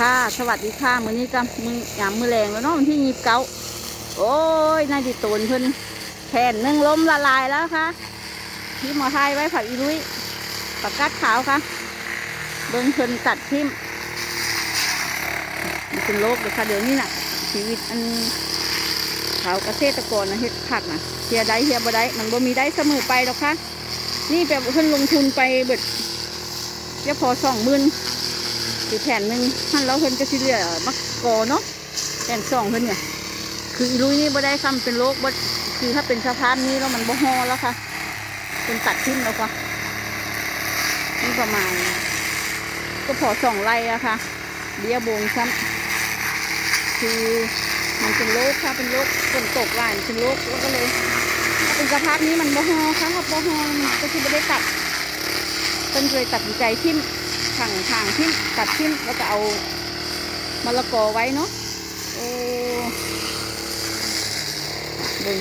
ค่ะ สวัสดีค่ะ มื้อนี้ก็มือยามมือแรงแล้วเนาะวันที่ยีบเก้าโอ้ยนายดิตูนเพิ่นแผ่นนึ่งล้มละลายแล้วค่ะ ที่หมอไทยไว้ผักอีลุยผักกาดขาวค่ะเบิ้งเพิ่นตัดทิมมันเป็นโรคเลยค่ะเดี๋ยวนี้น่ะ ชีวิตอันชาวเกษตรกรนะเฮ็ดผักนะเฮียได้เฮียบ่ได้มันบ่มีได้เสมอไปหรอกค่ะ นี่แบบเพิ่นลงทุนไปเบิดเดี๋ยวพอสองหมื่น คือแผ่นหนึ่งท่านเราเพิ่นก็สิเหลือมักกอเนาะแผ่นสองเพิ่นเนี่ย คืออีลุยนี่บ่ได้คำเป็นโรคบ่คือถ้าเป็นสภาพนี้แล้วมันบ่ฮอแล้วค่ะ เป็นตัดทิ้งแล้วค่ะนี่ประมาณก็พอสองไร่อะค่ะเบี้ยบงซ้ำคือมันเป็นโรคค่ะเป็นโรคฝนตกหลายเป็นโรคแล้วก็เลยถ้าเป็นสภาพนี้มันบ่ฮอค่ะถ้าบ่ฮอมันก็คือบ่ได้ตัดเพิ่นเลยตัดสินใจทิ้ม ทางทางทิ้มตัดทิ้มแล้วก็เอามะละกอไว้เนาะโอ้ดึง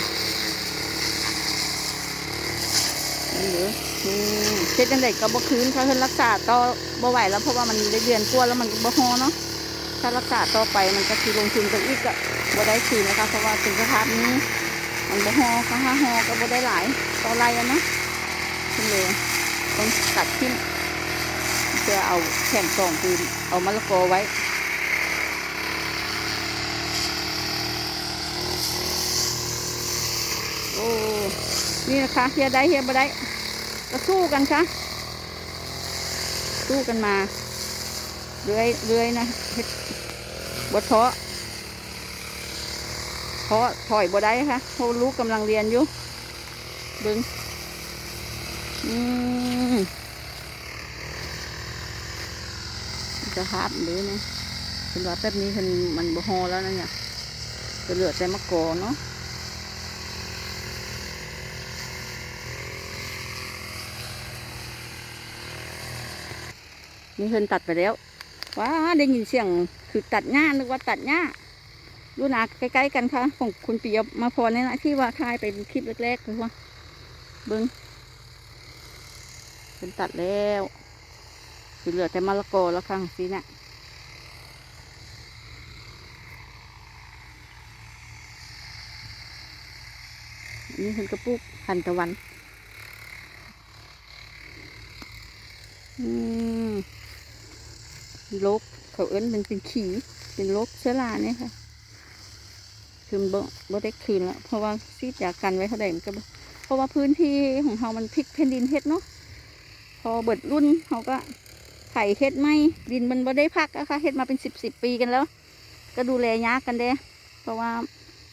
นี่หรออืมเช็ดจังไดก็บ่คืนถ้าเพิ่นรักษาต่อบ่ไหวแล้วเพราะว่ามันได้เดือนกว่าแล้วมันบ่ฮอเนาะถ้ารักษาต่อไปมันก็คือลงทุนกันอีกก็บ่ได้คืนนะคะเพราะว่าถึงสภาพนี้มันบ่ฮอค่ะห้าฮอก็บ่ได้หลายต่อไรอะเนาะขึ้นเลยต้องตัดทิ้ม เพื่อเอาแผ่นกล่องคือเอามะละกอไว้โอ้นี่นะคะเฮียได้เฮียบ่ได้ก็สู้กันค่ะสู้กันมาเรื่อยเรื่อยนะเฮ็ดบ่ท้อท้อถอยบ่ได้ค่ะเพราะลูกกำลังเรียนอยู่เบึงอืม สภาพหรือนี่เป็นว่าแป๊บนี้มันมันบ่ฮอแล้วนะเนี่ยจะเหลือแต่มะกอเนาะนี่เพิ่นตัดไปแล้วว้าได้ยินเสียงคือตัดหญ้านึกว่าตัดหญ้าดูนะใกล้ๆกันค่ะ ของคุณปิยมาพรเนี่ยนะที่ว่าถ่ายเป็นคลิปแรกๆคือว่าเบิ้งเป็นตัดแล้ว คือเหลือแต่มะละกอแล้วค่ะสีน่ะนนี่เป็นกระปุกพันตะวัน อืมโรคเขาเอิ้นเป็นเป็นขีเป็นโรคเชื้อราเนี่ยค่ะ คือมันบ่บ่ได้คืนแล้ว เพราะว่าซีดยากันไว้เท่าใดมันก็บ่เพราะว่าพื้นที่ของเรามันพลิกแผ่นดินเฮ็ดเนาะ พอเบิดรุ่นเขาก็ ไถเฮ็ดไม่ดินมันบ่ได้พักอะค่ะเฮ็ดมาเป็นสิบสิบปีกันแล้ว ก็ดูแลยากกันเด้ เพราะว่า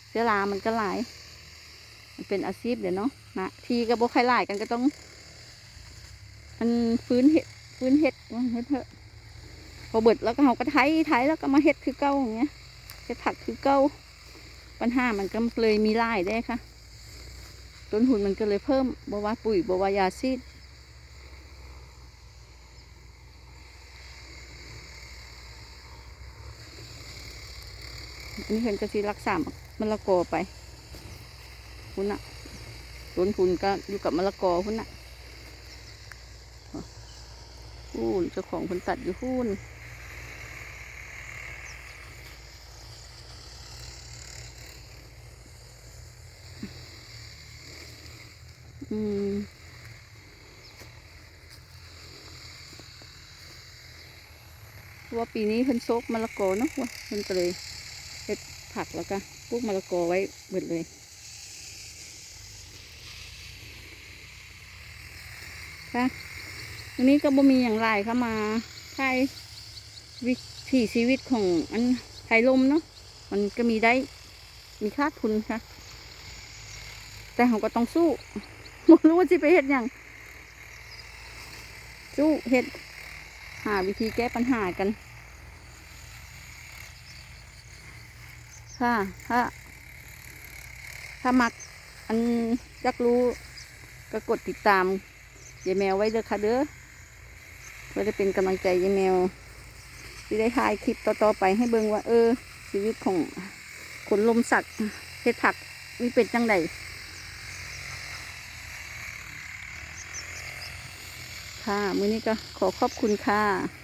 เชื้อรามันก็หลาย มันเป็นอาชีพเดี๋ยวเนาะนะทีก็บ่ใครหลายกันก็ต้องมันฟื้นเห็ดฟื้นเห็ดเฮ็ดเถอะพอเบิดแล้วก็เขาก็ไถไถแล้วก็มาเห็ดคือเก่าอย่างเงี้ยเห็ดผักคือเก่าปัญหามันก็เลยมีรายได้ค่ะ ต้นทุนมันก็เลยเพิ่มบว่าปุ๋ยบว่ายาซีด นนี้เพิ่นก็สิรักษามะละกอไปพุ่นน่ะต้นทุนก็อยู่กับมะละกอพุ่นน่ะพูนเจ้าของคนตัดอยู่พูนอืมเพราะว่าปีนี้เพิ่นโซกมะละกอเนาะว่าเพิ่นก็เลย ผักแล้วก็ปลูกมะละกอไว้เบิดเลย ค่ะวันนี้ก็บ่มีอย่างไรเข้ามาไทยวิถีชีวิตของอันไทยลมเนาะมันก็มีได้มีค่าทุนค่ะ แต่เราก็ต้องสู้บ่รู้ว่าจะไปเฮ็ดอย่างสู้เฮ็ดหาวิธีแก้ปัญหากัน ค่ะถ้าถ้ามักอันอยากรู้ก็กดติดตามยายแมวไว้เด้อค่ะเด้อเพื่อจะเป็นกำลังใจยายแมวที่ได้ถ่ายคลิปต่อๆไปให้เบิ่งว่า เออ ชีวิตของคนลมสักเฮ็ดผักมีเป็นจังไดค่ะ มื้อนี้ก็ขอขอบคุณค่ะ